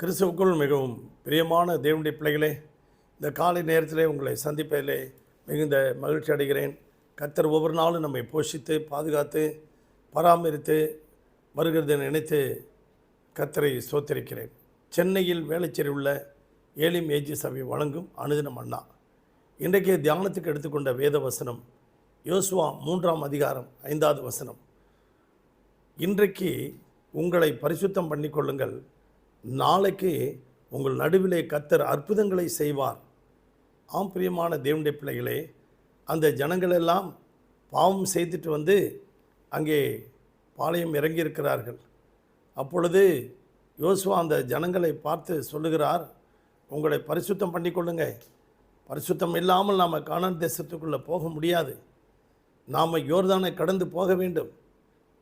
கிறிஸ்துவுக்குள் மிகவும் பிரியமான தேவனுடைய பிள்ளைகளே இந்த காலை நேரத்திலே உங்களை சந்திப்பதிலே மிகுந்த மகிழ்ச்சி அடைகிறேன். கர்த்தர் ஒவ்வொரு நாளும் நம்மை போஷித்து பாதுகாத்து பராமரித்து வருகிறதை நினைத்து கத்தரை சோத்தரிக்கிறேன் சென்னையில் வேளச்சேரி உள்ள ஏலிம் ஏஜி சபை வழங்கும் அனுதினம் அண்ணா. இன்றைக்கு தியானத்துக்கு எடுத்துக்கொண்ட வேத வசனம் யோசுவா மூன்றாம் அதிகாரம் ஐந்தாவது வசனம். இன்றைக்கு உங்களை பரிசுத்தம் பண்ணிக்கொள்ளுங்கள். நாளைக்கு உங்கள் நடுவிலே கத்தர் அற்புதங்களை செய்வார். ஆம் பிரியமான தேவனுடைய பிள்ளைகளே அந்த ஜனங்களெல்லாம் பாவம் செய்துட்டு வந்து அங்கே பாளையம் இறங்கியிருக்கிறார்கள். அப்பொழுது யோசுவா அந்த ஜனங்களை பார்த்து சொல்லுகிறார் உங்களை பரிசுத்தம் பண்ணிக்கொள்ளுங்க. பரிசுத்தம் இல்லாமல் நாம் கானான் தேசத்துக்குள்ளே போக முடியாது. நாம் யோர்தானை கடந்து போக வேண்டும்.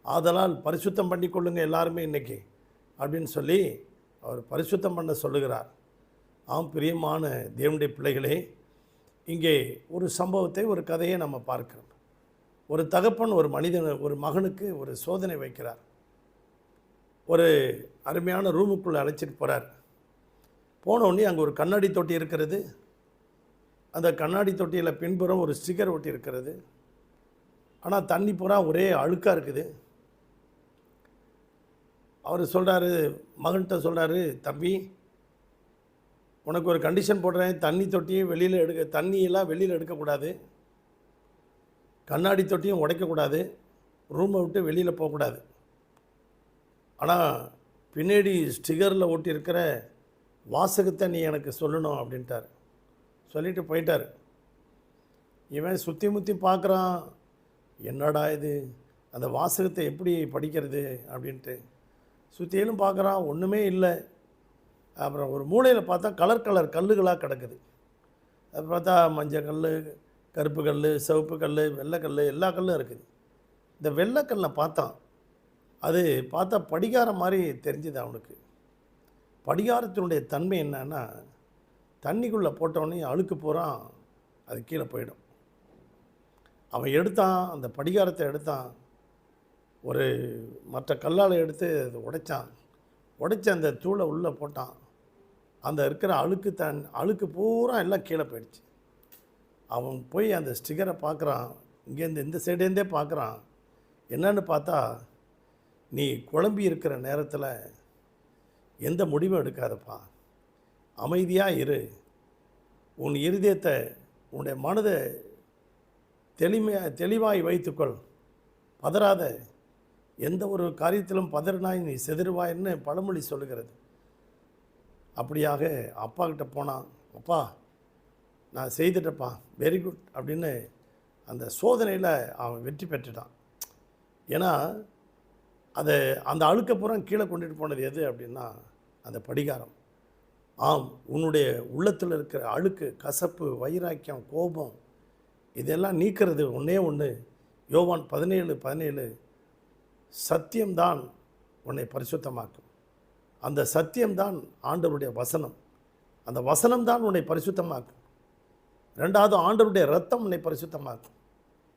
ஆதலால் பரிசுத்தம் பண்ணிக்கொள்ளுங்க எல்லாருமே இன்னைக்கு அப்படின்னு சொல்லி அவர் பரிசுத்தம் பண்ண சொல்லுகிறார். ஆம் பிரியமான தேவனுடைய பிள்ளைகளே இங்கே ஒரு சம்பவத்தை ஒரு கதையை நம்ம பார்க்கிறோம். ஒரு தகப்பன் ஒரு மனிதன் ஒரு மகனுக்கு ஒரு சோதனை வைக்கிறார். ஒரு அருமையான ரூமுக்குள்ளே அழைச்சிட்டு போகிறார் போனோடனே அங்கே ஒரு கண்ணாடி தொட்டி இருக்கிறது. அந்த கண்ணாடி தொட்டியில் பின்புறம் ஒரு ஸ்டிக்கர் ஒட்டி இருக்கிறது. ஆனால் தண்ணி பூரா ஒரே அழுக்காக இருக்குது. அவர் சொல்கிறாரு மகன்கிட்ட சொல்கிறாரு தம்பி உனக்கு ஒரு கண்டிஷன் போடுறேன். தண்ணி தொட்டியும் வெளியில் எடுக்க தண்ணியெல்லாம் வெளியில் எடுக்கக்கூடாது. கண்ணாடி தொட்டியும் உடைக்கக்கூடாது. ரூமை விட்டு வெளியில் போகக்கூடாது. ஆனால் பின்னாடி ஸ்டிக்கரில் ஒட்டியிருக்கிற வாசகத்தை நீ எனக்கு சொல்லணும் அப்படின்ட்டார். சொல்லிட்டு போயிட்டார். இவன் சுற்றி முற்றி பார்க்குறான் என்னடா இது? அந்த வாசகத்தை எப்படி படிக்கிறது? அப்படின்ட்டு. சுற்றிலும் பார்க்குறான் ஒன்றுமே இல்லை. அப்புறம் ஒரு மூலையில் பார்த்தா கலர் கலர் கல்லுகளாக கிடக்குது. அது பார்த்தா மஞ்சள் கல் கருப்பு கல் சிவப்பு கல் வெள்ளைக்கல் எல்லா கல்லும் இருக்குது. இந்த வெள்ளைக்கல்லை பார்த்தான். அது பார்த்தா படிகாரம் மாதிரி தெரிஞ்சுது அவனுக்கு. படிகாரத்தினுடைய தன்மை என்னன்னா தண்ணிக்குள்ளே போட்டவொடனே அழுக்கு போகிறான் அது கீழே போயிடும். அவன் எடுத்தான் அந்த படிகாரத்தை எடுத்தான் ஒரு மற்ற கல்லால் எடுத்து அதை உடைச்சான். உடைச்சி அந்த தூளை உள்ளே போட்டான். அந்த இருக்கிற அழுக்கு தன் அழுக்கு பூரா எல்லாம் கீழே போயிடுச்சு. அவன் போய் அந்த ஸ்டிக்கரை பார்க்குறான். இங்கேருந்து இந்த சைடேருந்தே பார்க்குறான். என்னன்னு பார்த்தா நீ குழம்பி இருக்கிற நேரத்தில் எந்த முடிவும் எடுக்காதப்பா. அமைதியாக இரு. உன் இருதயத்தை உன்னுடைய மனதை தெளிமையாக தெளிவாய் வைத்துக்கொள். பதறாத. எந்த ஒரு காரியத்திலும் பதறினாய் நீ செதிருவாயின்னு பழமொழி சொல்லுகிறது. அப்படியாக அப்பா கிட்ட போனான் அப்பா நான் செய்துட்டப்பா வெரி குட் அப்படின்னு அந்த சோதனையில் அவன் வெற்றி பெற்றுட்டான். ஏன்னா அதை அந்த அழுக்கப்புறம் கீழே கொண்டுட்டு போனது எது அப்படின்னா அந்த படிகாரம். ஆம் உன்னுடைய உள்ளத்தில் இருக்கிற அழுக்கு கசப்பு வைராக்கியம் கோபம் இதெல்லாம் நீக்கிறது ஒன்றே ஒன்று யோவான் பதினேழு பதினேழு சத்தியம்தான் உன்னை பரிசுத்தமாக்கும். அந்த சத்தியம்தான் ஆண்டவருடைய வசனம். அந்த வசனம்தான் உன்னை பரிசுத்தமாக்கும். ரெண்டாவது ஆண்டவருடைய ரத்தம் உன்னை பரிசுத்தமாக்கும்.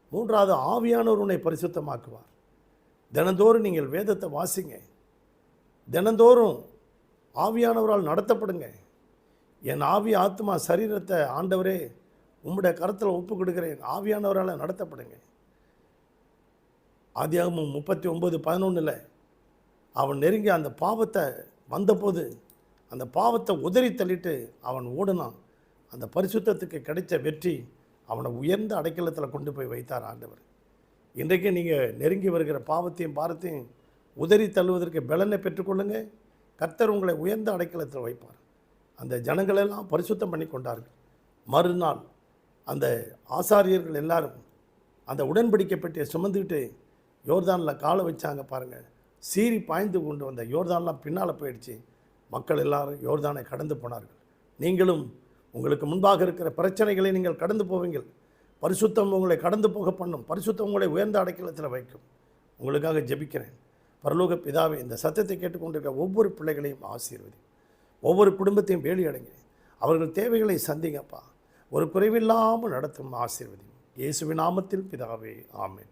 மூன்றாவது ஆவியானவர் உன்னை பரிசுத்தமாக்குவார். தினந்தோறும் நீங்கள் வேதத்தை வாசிங்க. தினந்தோறும் ஆவியானவரால் நடத்தப்படுங்க. என் ஆவி ஆத்மா சரீரத்தை ஆண்டவரே உம்முடைய கருத்தில் ஒப்பு கொடுக்குறேன் ஆவியானவரால் நடத்தப்படுங்க. ஆதியாகமும் முப்பத்தி ஒம்பது பதினொன்றில் அவன் நெருங்கி அந்த பாவத்தை வந்தபோது அந்த பாவத்தை உதறி தள்ளிட்டு அவன் ஓடினான். அந்த பரிசுத்தத்துக்கு கிடைச்ச வெற்றி அவனை உயர்ந்த அடைக்கலத்தில் கொண்டு போய் வைத்தார் ஆண்டவர். இன்றைக்கு நீங்கள் நெருங்கி வருகிற பாவத்தையும் பாரத்தையும் உதறி தள்ளுவதற்கு பலனை பெற்றுக்கொள்ளுங்கள் கர்த்தர் உங்களை உயர்ந்த அடைக்கலத்தில் வைப்பார். அந்த ஜனங்களெல்லாம் பரிசுத்தம் பண்ணி கொண்டார்கள். மறுநாள் அந்த ஆசாரியர்கள் எல்லாரும் அந்த உடன்படிக்கை பெட்டியை சுமந்துக்கிட்டு யோர்தானில் காலை வச்சாங்க பாருங்கள் சீறி பாய்ந்து கொண்டு வந்த யோர்தான்லாம் பின்னால் போயிடுச்சு. மக்கள் எல்லாரும் யோர்தானை கடந்து போனார்கள். நீங்களும் உங்களுக்கு முன்பாக இருக்கிற பிரச்சனைகளை நீங்கள் கடந்து போவீங்கள். பரிசுத்தம் உங்களை கடந்து போக பண்ணும். பரிசுத்தம் உங்களை உயர்ந்த அடைக்கலத்தில் வைக்கும். உங்களுக்காக ஜெபிக்கிறேன். பரலோக பிதாவே இந்த சத்தத்தை கேட்டுக்கொண்டிருக்கிற ஒவ்வொரு பிள்ளைகளையும் ஆசீர்வதி. ஒவ்வொரு குடும்பத்தையும் வேலி அடைங்க அவர்கள் தேவைகளை சந்திங்கப்பா. ஒரு குறைவில்லாமல் நடத்தும் ஆசீர்வதி. இயேசுவின் நாமத்தில் பிதாவே ஆமேன்.